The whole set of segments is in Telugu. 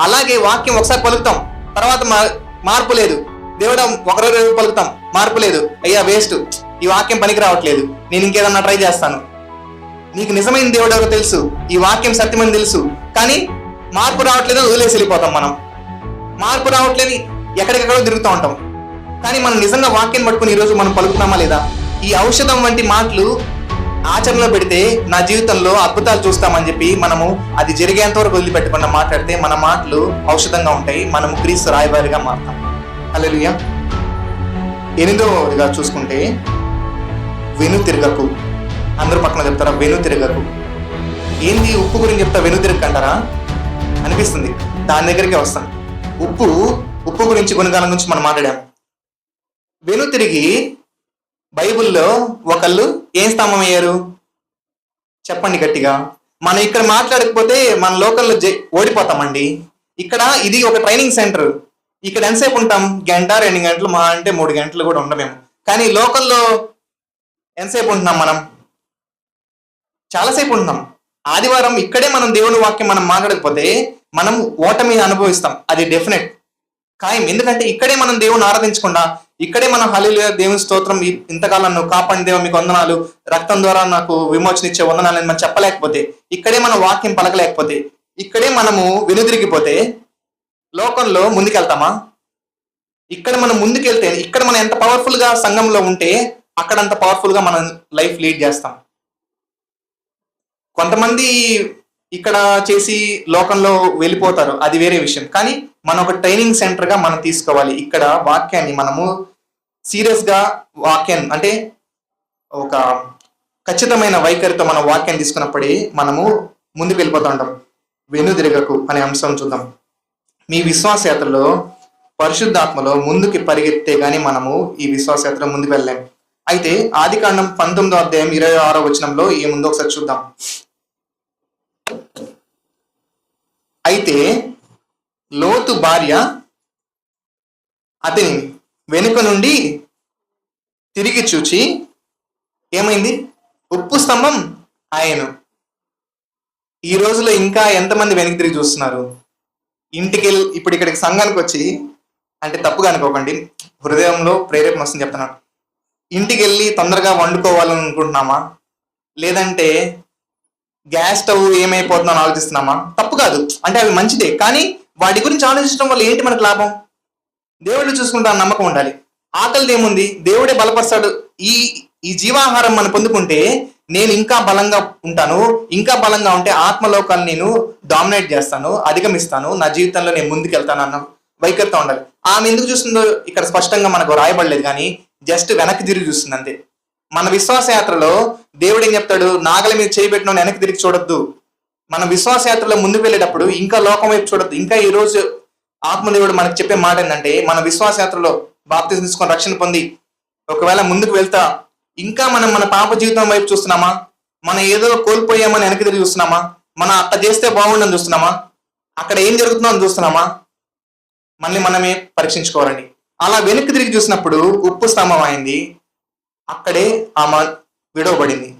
అలాగే వాక్యం ఒకసారి పలుకుతాం. తర్వాత మా- మార్పు లేదు. దేవుడు ఒకరోజు పలుకుతాం. మార్పు లేదు. అయ్యా వేస్ట్ ఈ వాక్యం పనికి రావట్లేదు. నేను ఇంకేదన్నా ట్రై చేస్తాను. నీకు నిజమైన దేవుడు ఎవరో తెలుసు. ఈ వాక్యం సత్యమని తెలుసు. కానీ మార్పు రావట్లేదు వదిలేసి వెళ్ళిపోతాం మనం. మార్పు రావట్లేదు ఎక్కడికెక్కడో తిరుగుతూ ఉంటాం. కానీ మనం నిజంగా వాక్యం పట్టుకుని ఈరోజు మనం పలుకుతున్నామా లేదా? ఈ ఔషధం వంటి మాటలు ఆచరణలో పెడితే నా జీవితంలో అద్భుతాలు చూస్తామని చెప్పి మనము అది జరిగేంత వరకు వదిలిపెట్టకుండా మాట్లాడితే మన మాటలు ఔషధంగా ఉంటాయి. మనము క్రీస్తు రాయబారిగా మారుతాం. అల్లెలుయ్య ఎనిమిదవదిగా చూసుకుంటే వెను తిరగకు. అందరూ పక్కన చెప్తారా? వెను తిరగకు. ఏంది ఉప్పు గురించి చెప్తా? వెను తిరగకంటారా? అనిపిస్తుంది. దాని దగ్గరికి వస్తాం. ఉప్పు ఉప్పు గురించి గుణగాలం గురించి మనం మాట్లాడాము. వెను తిరిగి బైబిల్లో ఒకళ్ళు ఏం స్తంభం అయ్యారు? చెప్పండి గట్టిగా. మనం ఇక్కడ మాట్లాడకపోతే మన లోకల్లో ఓడిపోతామండి. ఇక్కడ ఇది ఒక ట్రైనింగ్ సెంటర్. ఇక్కడ ఎంతసేపు ఉంటాం? గంట రెండు గంటలు మా అంటే మూడు గంటలు కూడా ఉండమేము. కానీ లోకల్లో ఎంతసేపు ఉంటున్నాం మనం? చాలాసేపు ఉంటున్నాం. ఆదివారం ఇక్కడే మనం దేవుని వాక్యం మనం మాట్లాడకపోతే మనం ఓటమి అనుభవిస్తాం. అది డెఫినెట్. ఖాయం. ఎందుకంటే ఇక్కడే మనం దేవుని ఆరాధించకుండా ఇక్కడే మనం హలీలు దేవుని స్తోత్రం ఇంతకాలం నువ్వు కాపాడి దేవ మీకు వందనాలు. రక్తం ద్వారా నాకు విమోచన ఇచ్చే వందనాలు అని మనం చెప్పలేకపోతే ఇక్కడే మనం వాక్యం పలకలేకపోతే ఇక్కడే మనము వెనుదిరిగిపోతే లోకంలో ముందుకెళ్తామా? ఇక్కడ మనం ముందుకెళ్తే ఇక్కడ మనం ఎంత పవర్ఫుల్గా సంఘంలో ఉంటే అక్కడ అంత పవర్ఫుల్గా మనం లైఫ్ లీడ్ చేస్తాం. కొంతమంది ఇక్కడ చేసి లోకంలో వెళ్ళిపోతారు. అది వేరే విషయం. కానీ మనం ఒక ట్రైనింగ్ సెంటర్గా మనం తీసుకోవాలి. ఇక్కడ వాక్యాన్ని మనము సీరియస్గా వాక్యాన్ని అంటే ఒక ఖచ్చితమైన వైఖరితో మనం వాక్యాన్ని తీసుకున్నప్పుడే మనము ముందుకు వెళ్ళిపోతూ ఉంటాం. వెనుదిరగకు అనే అంశం చూద్దాం. మీ విశ్వాసయాత్రలో పరిశుద్ధాత్మలో ముందుకి పరిగెత్తే గానీ మనము ఈ విశ్వాసయాత్ర ముందుకు వెళ్ళలేం. అయితే ఆది కాండం పంతొమ్మిదో అధ్యాయం ఇరవై ఆరో వచనంలో ఏముందో ఒకసారి చూద్దాం. అయితే లోతు భార్య అతని వెనుక నుండి తిరిగి చూచి ఏమైంది? ఉప్పు స్తంభం ఆయన. ఈ రోజులో ఇంకా ఎంతమంది వెనక్కి తిరిగి చూస్తున్నారు? ఇంటికి వెళ్ళి ఇప్పుడు ఇక్కడికి సంఘానికి వచ్చి అంటే తప్పుగా అనుకోకండి హృదయంలో ప్రేరేపణ వస్తుంది చెప్తున్నాను. ఇంటికి వెళ్ళి తొందరగా వండుకోవాలని అనుకుంటున్నామా లేదంటే గ్యాస్ స్టవ్ ఏమైపోతుందో అని ఆలోచిస్తున్నామా? తప్పు కాదు. అంటే అవి మంచిదే కానీ వాటి గురించి ఆలోచించడం వల్ల ఏంటి మనకు లాభం? దేవుడు చూసుకుంటా నమ్మకం ఉండాలి. ఆకలిది ఏముంది? దేవుడే బలపరుస్తాడు. ఈ ఈ జీవాహారం మనం పొందుకుంటే నేను ఇంకా బలంగా ఉంటాను. ఇంకా బలంగా ఉంటే ఆత్మలోకాన్ని నేను డామినేట్ చేస్తాను అధిగమిస్తాను. నా జీవితంలో నేను ముందుకెళ్తాను అన్న వైఖరితో ఉండాలి. ఆమె ఎందుకు చూస్తుందో ఇక్కడ స్పష్టంగా మనకు రాయబడలేదు కానీ జస్ట్ వెనక్కి తిరిగి చూస్తుంది అంతే. మన విశ్వాస యాత్రలో దేవుడు ఏం చెప్తాడు? నాగల మీద చేయబెట్టిన వెనక్కి తిరిగి చూడొద్దు. మన విశ్వాసయాత్రలో ముందుకు వెళ్ళేటప్పుడు ఇంకా లోకం వైపు చూడదు ఇంకా ఈ రోజు ఆత్మదేవుడు మనకు చెప్పే మాట ఏంటంటే మన విశ్వాస యాత్రలో బాప్తిజం తీసుకొని రక్షణ పొంది ఒకవేళ ముందుకు వెళ్తా ఇంకా మనం మన పాప జీవితం వైపు చూస్తున్నామా? మనం ఏదో కోల్పోయామని వెనక్కి తిరిగి చూస్తున్నామా? మనం అక్కడ చేస్తే బాగుండని చూస్తున్నామా? అక్కడ ఏం జరుగుతుందో అని చూస్తున్నామా? మళ్ళీ మనమే పరీక్షించుకోవాలండి. అలా వెనక్కి తిరిగి చూసినప్పుడు ఉప్పు స్తంభం అయింది అక్కడే ఆమె విడవబడింది.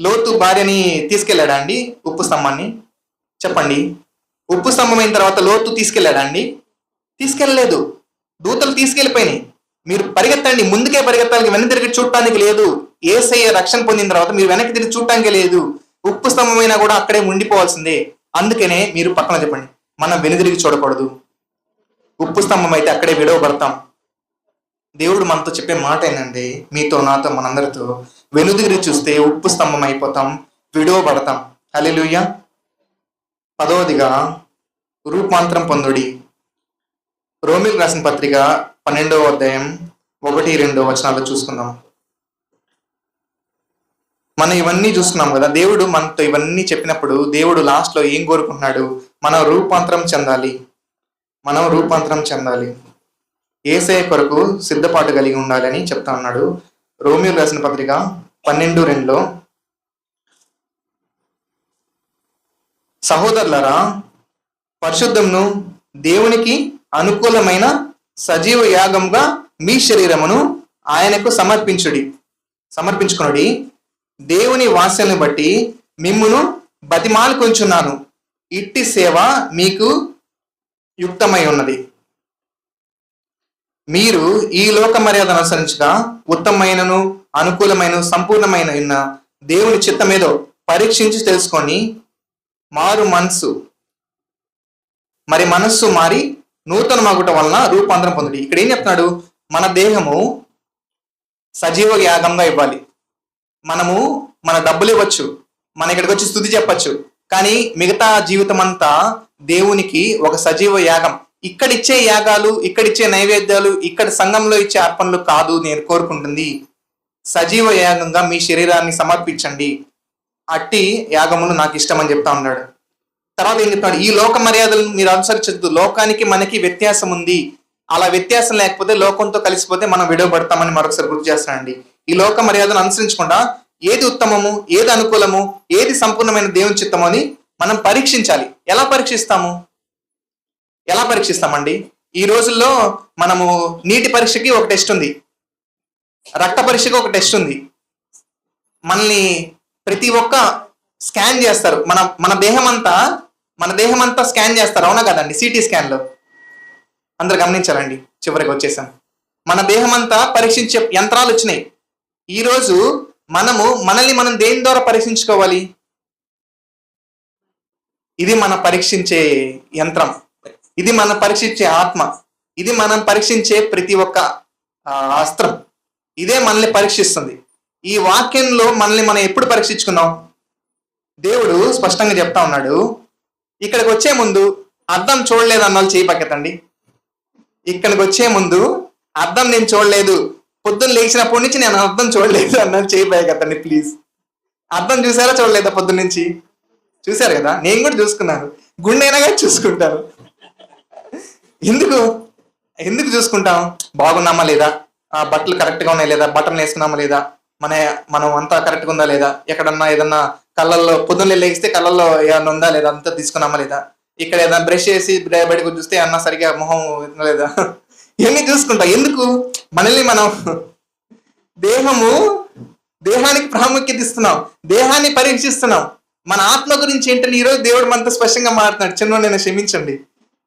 లోతు భార్యని తీసుకెళ్ళాడా అండి ఉప్పు స్తంభాన్ని? చెప్పండి. ఉప్పు స్తంభం అయిన తర్వాత లోతు తీసుకెళ్ళాడా అండి? తీసుకెళ్ళలేదు. దూతలు తీసుకెళ్ళిపోయినాయి. మీరు పరిగెత్తండి. ముందుకే పరిగెత్తాలి వెనక్కి తిరిగి చూడటానికి లేదు. ఏసయ్య రక్షణ పొందిన తర్వాత మీరు వెనక్కి తిరిగి చూడటానికి లేదు. ఉప్పు స్తంభమైనా కూడా అక్కడే ఉండిపోవాల్సిందే. అందుకనే మీరు పక్కన చెప్పండి. మనం వెనుదిరిగి చూడకూడదు. ఉప్పు స్తంభం అయితే అక్కడే విడవబడతాం. దేవుడు మనతో చెప్పే మాట ఏంటండి మీతో నాతో మనందరితో వెనుదిరి చూస్తే ఉప్పు స్తంభం అయిపోతాం విడవబడతాం. హల్లెలూయా. పదవదిగా రూపాంతరం పొందుడి. రోమిల్ రాసిన పత్రిక పన్నెండవ అధ్యాయం ఒకటి రెండో వచనాలు చూసుకుందాం. మనం ఇవన్నీ చూస్తున్నాం కదా దేవుడు మనతో ఇవన్నీ చెప్పినప్పుడు దేవుడు లాస్ట్లో ఏం కోరుకుంటున్నాడు? మనం రూపాంతరం చెందాలి. మనం రూపాంతరం చెందాలి. ఏసఐ కొరకు సిద్ధపాటు కలిగి ఉండాలని చెప్తా ఉన్నాడు. రోమియో రాసిన పత్రిక పన్నెండు రెండులో. సహోదరులరా పరిశుద్ధంను దేవునికి అనుకూలమైన సజీవ యాగంగా మీ శరీరమును ఆయనకు సమర్పించుడి సమర్పించుకునుడి. దేవుని వాస్యను బట్టి మిమ్మును బతిమాలుకొంచున్నాను. ఇట్టి సేవ మీకు యుక్తమై ఉన్నది. మీరు ఈ లోక మర్యాదను అనుసరించగా ఉత్తమమైనను అనుకూలమైన సంపూర్ణమైన ఉన్న దేవుని చిత్తమేదో పరీక్షించి తెలుసుకొని మారు మనసు. మరి మనస్సు మారి నూతన మగుట వలన రూపాంతరం పొందుడి. ఇక్కడ ఏం చెప్తున్నాడు? మన దేహము సజీవ యాగంగా ఇవ్వాలి. మనము మన డబ్బులు ఇవ్వచ్చు. మన ఇక్కడికి వచ్చి స్థుతి చెప్పచ్చు. కానీ మిగతా జీవితం అంతా దేవునికి ఒక సజీవ యాగం. ఇక్కడ ఇచ్చే యాగాలు ఇక్కడ ఇచ్చే నైవేద్యాలు ఇక్కడ సంఘంలో ఇచ్చే అర్పణలు కాదు నేను కోరుకుంటుంది. సజీవ యాగంగా మీ శరీరాన్ని సమర్పించండి. అట్టి యాగములు నాకు ఇష్టం అని చెప్తా ఉన్నాడు. తర్వాత ఏం చెప్తాడు? ఈ లోక మర్యాదలను మీరు అనుసరించద్దు. లోకానికి మనకి వ్యత్యాసం ఉంది. అలా వ్యత్యాసం లేకపోతే లోకంతో కలిసిపోతే మనం విడవబడతామని మరొకసారి గుర్తు చేస్తానండి. ఈ లోక మర్యాదను అనుసరించకుండా ఏది ఉత్తమము ఏది అనుకూలము ఏది సంపూర్ణమైన దేవుని చిత్తము అని మనం పరీక్షించాలి. ఎలా పరీక్షిస్తాము? ఎలా పరీక్షిస్తామండి? ఈ రోజుల్లో మనము నీటి పరీక్షకి ఒక టెస్ట్ ఉంది. రక్త పరీక్షకి ఒక టెస్ట్ ఉంది. మనల్ని ప్రతి ఒక్క స్కాన్ చేస్తారు. మన మన దేహం అంతా మన దేహం అంతా స్కాన్ చేస్తారు. అవునా కదండి? సిటీ స్కాన్లో. అందరు గమనించాలండి. చివరికి వచ్చేసాం. మన దేహం అంతా పరీక్షించే యంత్రాలు వచ్చినాయి. ఈ రోజు మనము మనల్ని మనం దేని ద్వారా పరీక్షించుకోవాలి? ఇది మన పరీక్షించే యంత్రం. ఇది మనం పరీక్షించే ఆత్మ. ఇది మనం పరీక్షించే ప్రతి ఒక్క అస్త్రం. ఇదే మనల్ని పరీక్షిస్తుంది. ఈ వాక్యంలో మనల్ని మనం ఎప్పుడు పరీక్షించుకున్నాం? దేవుడు స్పష్టంగా చెప్తా ఉన్నాడు. ఇక్కడికి వచ్చే ముందు అర్థం చూడలేదు అన్న వాళ్ళు చేయి పక్కతండి ఇక్కడికి వచ్చే ముందు అర్థం నేను చూడలేదు. పొద్దున్న లేచినప్పటి నుంచి నేను అర్థం చూడలేదు అన్నాను చేయి పైకెత్తండి ప్లీజ్. అర్థం చూసారా చూడలేదా పొద్దున్న నుంచి? చూశారు కదా? నేను కూడా చూసుకున్నాను. గుండె అయినా చూసుకుంటారు. ఎందుకు? ఎందుకు చూసుకుంటాం? బాగున్నామా లేదా? ఆ బట్టలు కరెక్ట్గా ఉన్నాయి లేదా? బట్టలు వేసుకున్నామా లేదా? మన మనం అంతా కరెక్ట్గా ఉందా లేదా? ఎక్కడన్నా ఏదన్నా కళ్ళల్లో పొద్దున్నే లేగిస్తే కళ్ళల్లో ఏమన్నా ఉందా లేదా? అంతా తీసుకున్నామా లేదా? ఇక్కడ ఏదైనా బ్రష్ చేసి బయటకు చూస్తే అన్న సరిగా మొహం లేదా ఇవన్నీ చూసుకుంటాం. ఎందుకు? మనల్ని మనం దేహము దేహానికి ప్రాముఖ్యత ఇస్తున్నాం. దేహాన్ని పరీక్షిస్తున్నాం. మన ఆత్మ గురించి ఏంటని ఈరోజు దేవుడు మనతో స్పష్టంగా మాట్లాడుతున్నాడు. చిన్న నేను క్షమించండి.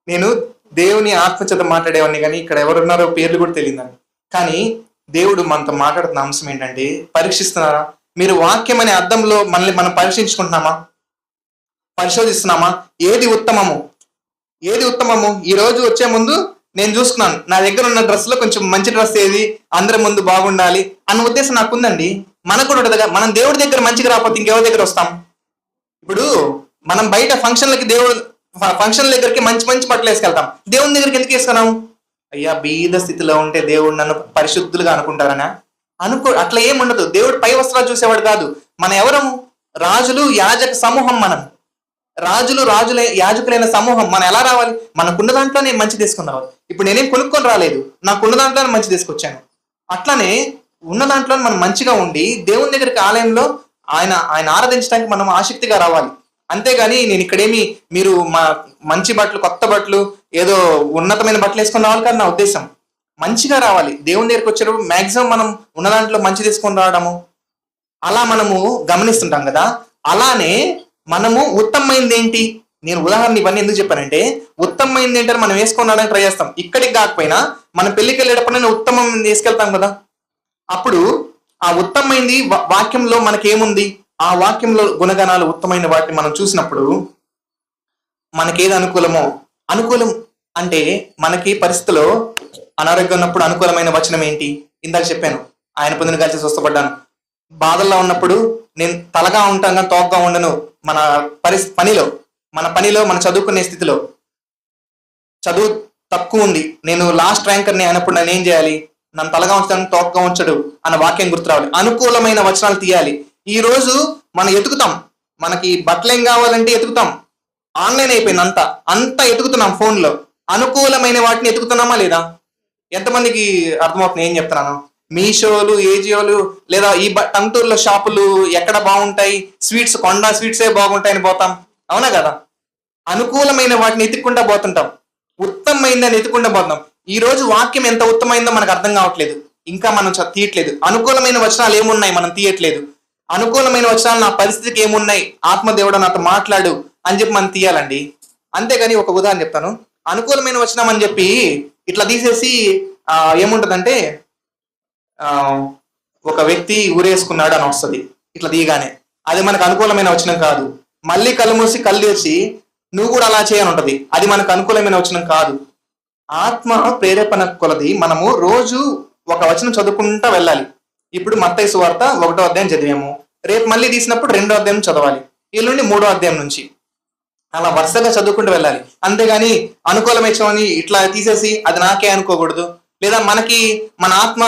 నేను దేవుని ఆత్మ చేత మాట్లాడేవాడిని కానీ ఇక్కడ ఎవరున్నారో పేర్లు కూడా తెలియదండి. కానీ దేవుడు మనతో మాట్లాడుతున్న అంశం ఏంటంటే పరీక్షిస్తున్నారా? మీరు వాక్యం అనే అర్థంలో మనల్ని మనం పరీక్షించుకుంటున్నామా? పరిశోధిస్తున్నామా? ఏది ఉత్తమము? ఏది ఉత్తమము? ఈ రోజు వచ్చే ముందు నేను చూసుకున్నాను. నా దగ్గర ఉన్న డ్రెస్లో కొంచెం మంచి డ్రెస్ ఏది? అందరి ముందు బాగుండాలి అన్న ఉద్దేశం నాకు ఉందండి. మనకు కూడా ఉంటుందిగా. మనం దేవుడి దగ్గర మంచిగా రాకపోతే ఇంకెవరి దగ్గర వస్తాం? ఇప్పుడు మనం బయట ఫంక్షన్లకి దేవుడు ఫంక్షన్ దగ్గరికి మంచి మంచి బట్టలు వేసుకెళ్తాం. దేవుని దగ్గరికి ఎందుకు వేసుకున్నాం అయ్యా బీద స్థితిలో ఉంటే దేవుడు నన్ను పరిశుద్ధులుగా అనుకుంటారనా? అనుకో అట్లా ఏం ఉండదు. దేవుడు పై వస్త్రాలు చూసేవాడు కాదు. మన ఎవరము? రాజులు యాజక సమూహం మనం. రాజులు రాజులే యాజకులైన సమూహం. మనం ఎలా రావాలి? మనకున్న దాంట్లోనే మంచి తీసుకుని రావాలి ఇప్పుడు నేనేం కొనుక్కొని రాలేదు. నాకున్న దాంట్లోనే మంచి తీసుకొచ్చాను. అట్లనే ఉన్న దాంట్లో మనం మంచిగా ఉండి దేవుని దగ్గరికి ఆలయంలో ఆయన ఆయన ఆరాధించడానికి మనం ఆసక్తిగా రావాలి. అంతేగాని నేను ఇక్కడేమి మీరు మా మంచి బట్టలు కొత్త బట్టలు ఏదో ఉన్నతమైన బట్టలు వేసుకొని రావాలి కానీ నా ఉద్దేశం. మంచిగా రావాలి. దేవుని దగ్గరికి వచ్చేటప్పుడు మాక్సిమం మనం ఉన్న దాంట్లో మంచి తీసుకొని రావడము. అలా మనము గమనిస్తుంటాం కదా. అలానే మనము ఉత్తమమైనది ఏంటి? నేను ఉదాహరణ ఇవన్నీ ఎందుకు చెప్పానంటే ఉత్తమమైనది ఏంటని మనం వేసుకొని రావడానికి ట్రై చేస్తాం. ఇక్కడికి కాకపోయినా మనం పెళ్ళికి వెళ్ళేటప్పుడు ఉత్తమం తీసుకెళ్తాం కదా. అప్పుడు ఆ ఉత్తమమైంది వా- వాక్యంలో మనకేముంది? ఆ వాక్యంలో గుణగణాలు ఉత్తమైన వాటిని మనం చూసినప్పుడు మనకేది అనుకూలమో అనుకూలం అంటే మనకి పరిస్థితిలో అనారోగ్యం ఉన్నప్పుడు అనుకూలమైన వచనం ఏంటి? ఇందాక చెప్పాను ఆయన పొందిన కలిసి స్వస్థపడ్డాను. బాధల్లో ఉన్నప్పుడు నేను తలగా ఉంటాను తోగ్గా ఉండను. మన పరిస్థితి పనిలో మన పనిలో మన చదువుకునే స్థితిలో చదువు తక్కువ ఉంది. నేను లాస్ట్ ర్యాంకర్ని అయినప్పుడు నేను ఏం చేయాలి? నన్ను తలగా ఉంచుతాను తోక్గా ఉంచడు అన్న వాక్యం గుర్తు రావాలి అనుకూలమైన వచనాలు తీయాలి. ఈ రోజు మనం ఎతుకుతాం. మనకి బట్టలు ఏం కావాలంటే ఎతుకుతాం. ఆన్లైన్ అయిపోయింది అంతా. అంతా ఎతుకుతున్నాం ఫోన్లో. అనుకూలమైన వాటిని ఎతుకుతున్నామా లేదా? ఎంతమందికి అర్థమవుతుంది ఏం చెప్తున్నాను? మీషోలు ఏజియోలు లేదా ఈ బ- షాపులు ఎక్కడ బాగుంటాయి? స్వీట్స్ కొండ స్వీట్సే బాగుంటాయని పోతాం. అవునా కదా? అనుకూలమైన వాటిని ఎత్తుక్కుంటా పోతుంటాం. ఉత్తమమైందని ఎత్తుకుంటా పోతున్నాం. ఈ రోజు వాక్యం ఎంత ఉత్తమైందో మనకు అర్థం కావట్లేదు. ఇంకా మనం తీయట్లేదు. అనుకూలమైన వచనాలు ఏమున్నాయి? మనం తీయట్లేదు. అనుకూలమైన వచనాలు నా పరిస్థితికి ఏమున్నాయి? ఆత్మదేవుడు నాతో మాట్లాడు అని చెప్పి మనం తీయాలండి. అంతేగాని ఒక ఉదాహరణ చెప్తాను. అనుకూలమైన వచనం అని చెప్పి ఇట్లా తీసేసి ఏముంటుందంటే ఏముంటదంటే ఒక వ్యక్తి ఊరేసుకున్నాడు అని వస్తుంది. ఇట్లా తీయగానే. అది మనకు అనుకూలమైన వచనం కాదు. మళ్ళీ కళ్ళు మూసి కళ్ళు తెరిచి నువ్వు కూడా అలా చేయని ఉంటది. అది మనకు అనుకూలమైన వచనం కాదు. ఆత్మ ప్రేరేపణ కొలది మనము రోజు ఒక వచనం చదువుకుంటా వెళ్ళాలి. ఇప్పుడు మత్తయి సువార్త ఒకటో అధ్యాయం చదివాము. రేపు మళ్ళీ తీసినప్పుడు రెండో అధ్యాయం చదవాలి. ఎల్లుండి మూడో అధ్యాయం నుంచి. అలా వరుసగా చదువుకుంటూ వెళ్ళాలి. అంతేగాని అనుకూలమైన ఇట్లా తీసేసి అది నాకే అనుకోకూడదు. లేదా మనకి మన ఆత్మ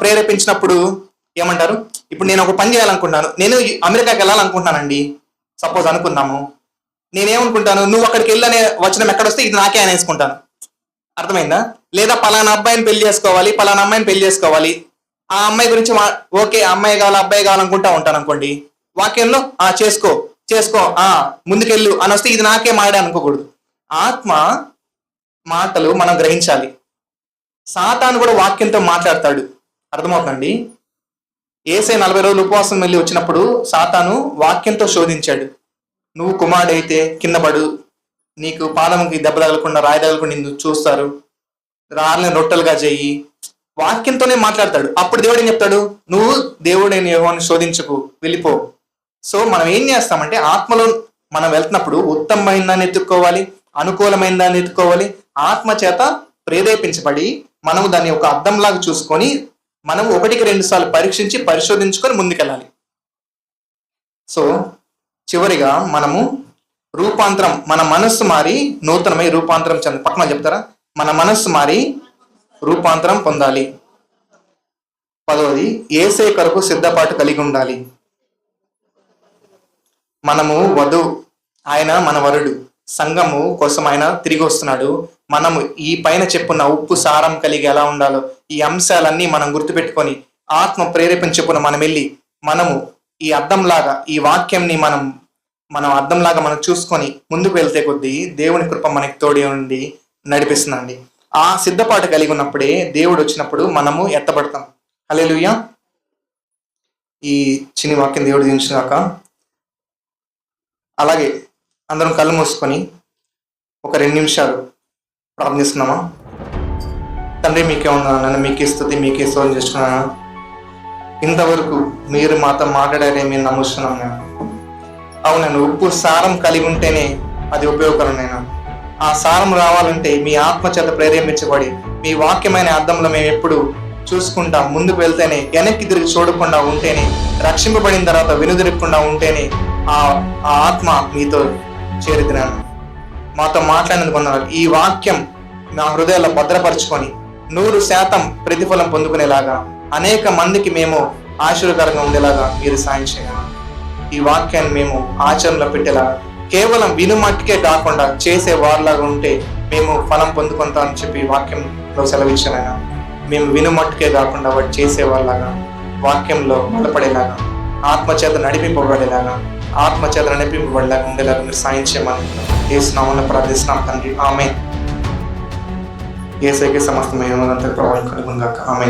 ప్రేరేపించినప్పుడు ఏమంటారు? ఇప్పుడు నేను ఒక పని చేయాలనుకుంటున్నాను. నేను అమెరికాకి వెళ్ళాలనుకుంటున్నానండి. సపోజ్ అనుకుందాము. నేనేమనుకుంటాను? నువ్వు అక్కడికి వెళ్ళనే ఎక్కడ ఎక్కడొస్తే ఇది నాకే అనేసుకుంటాను. అర్థమైందా? లేదా పలానా అబ్బాయిని పెళ్ళి చేసుకోవాలి పలానా అమ్మాయిని పెళ్ళి చేసుకోవాలి. ఆ అమ్మాయి గురించి మా- ఓకే అమ్మాయి కావాలి అబ్బాయి కావాలనుకుంటా ఉంటాను అనుకోండి వాక్యంలో ఆ చేసుకో చేసుకో ఆ ముందుకెళ్ళు అని వస్తే ఇది నాకే మాడే అనుకోకూడదు. ఆత్మ మాటలు మనం గ్రహించాలి. సాతాను కూడా వాక్యంతో మాట్లాడతాడు. అర్థమవుతుందండి? ఏసై నలభై రోజులు ఉపవాసం వెళ్ళి వచ్చినప్పుడు సాతాను వాక్యంతో శోధించాడు. నువ్వు కుమారుడైతే కింద పడు. నీకు పాదముకి దెబ్బ తగలకుండా రాయి తగలకుండా నిన్ను చూస్తారు. రాళ్ళని రొట్టెలుగా చెయ్యి వాక్యంతోనే మాట్లాడతాడు. అప్పుడు దేవుడు ఏం చెప్తాడు? నువ్వు దేవుడైన యెహోవాను శోధించకు వెళ్ళిపో. సో మనం ఏం చేస్తామంటే ఆత్మలో మనం వెళ్తున్నప్పుడు ఉత్తమమైన దాన్ని ఎత్తుక్కోవాలి అనుకూలమైన దాన్ని ఎత్తుకోవాలి ఆత్మ చేత ప్రేరేపించబడి మనం దాన్ని ఒక అద్దంలాగా చూసుకొని మనం ఒకటికి రెండు సార్లు పరీక్షించి పరిశోధించుకొని ముందుకెళ్ళాలి. సో చివరిగా మనము రూపాంతరం మన మనస్సు మారి నూతనమై రూపాంతరం చెంది పక్కన చెప్తారా? మన మనస్సు మారి రూపాంతరం పొందాలి. పదవది ఏసే కొరకు సిద్ధపాటు కలిగి ఉండాలి. మనము వధు ఆయన మన వరుడు. సంఘము కోసం ఆయన తిరిగి వస్తున్నాడు. మనము ఈ పైన చెప్పున్న ఉప్పు సారం కలిగి ఎలా ఉండాలో ఈ అంశాలన్నీ మనం గుర్తుపెట్టుకొని ఆత్మ ప్రేరేపణ చెప్పున మనం వెళ్ళి మనము ఈ అద్దంలాగా ఈ వాక్యంని మనం మనం అద్దంలాగా మనం చూసుకొని ముందుకు వెళ్తే కొద్దీ దేవుని కృప మనకి తోడి ఉండి నడిపిస్తుందండి. ఆ సిద్ధపాటు కలిగి ఉన్నప్పుడే దేవుడు వచ్చినప్పుడు మనము ఎత్తబడతాం. హల్లెలూయా. ఈ చిన్ని వాక్యం దేవుడు దించినాక అలాగే అందరం కళ్ళు మూసుకొని ఒక రెండు నిమిషాలు ప్రార్థిస్తున్నామా తండ్రి మీకే ఉన్నాను మీకే స్థుతి మీకే సోదం చేసుకున్నాను? ఇంతవరకు మీరు మాతో మాట్లాడారే మేము నమ్ముస్తున్నాం నేను అవునను ఉప్పు సారం కలిగి ఉంటేనే అది ఉపయోగకరం నేను ఆ సారం రావాలంటే మీ ఆత్మ చేత ప్రేరేపించబడి మీ వాక్యమైన అర్థంలో మేము ఎప్పుడు చూసుకుంటా. ముందుకు వెళ్తేనే వెనక్కి తిరిగి చూడకుండా ఉంటేనే రక్షింపబడిన తర్వాత వెనుదిరగకుండా ఉంటేనే ఆ ఆ ఆత్మ మీతో చేరుతున్నాను. మాతో మాట్లాడినందుకు వందనాలు. ఈ వాక్యం నా హృదయాల్లో భద్రపరుచుకొని నూరు శాతం ప్రతిఫలం పొందుకునేలాగా అనేక మందికి మేము ఆశీర్వకరంగా ఉండేలాగా మీరు సాయం చేయాలి ఈ వాక్యాన్ని మేము ఆచరణలో పెట్టేలాగా కేవలం వినుమట్టుకే కాకుండా చేసే వారిలాగా ఉంటే మేము ఫలం పొందుకుంటామని చెప్పి వాక్యంలో సెలవిచ్చానైనా. మేము వినుమట్టుకే కాకుండా వాటి చేసే వాళ్ళలాగా వాక్యంలో బలపడేలాగా ఆత్మచేత నడిపింపబడేలాగా ఆత్మచేత నడిపింపబడేలాగా ఉండేలాగా మీరు సాయం చేయమని ఏసునామని ప్రార్థిస్తున్నాం తండ్రి. ఆమె ఏసైకి సమస్త మహిమంతా ప్రభావం కలుగుందాక ఆమె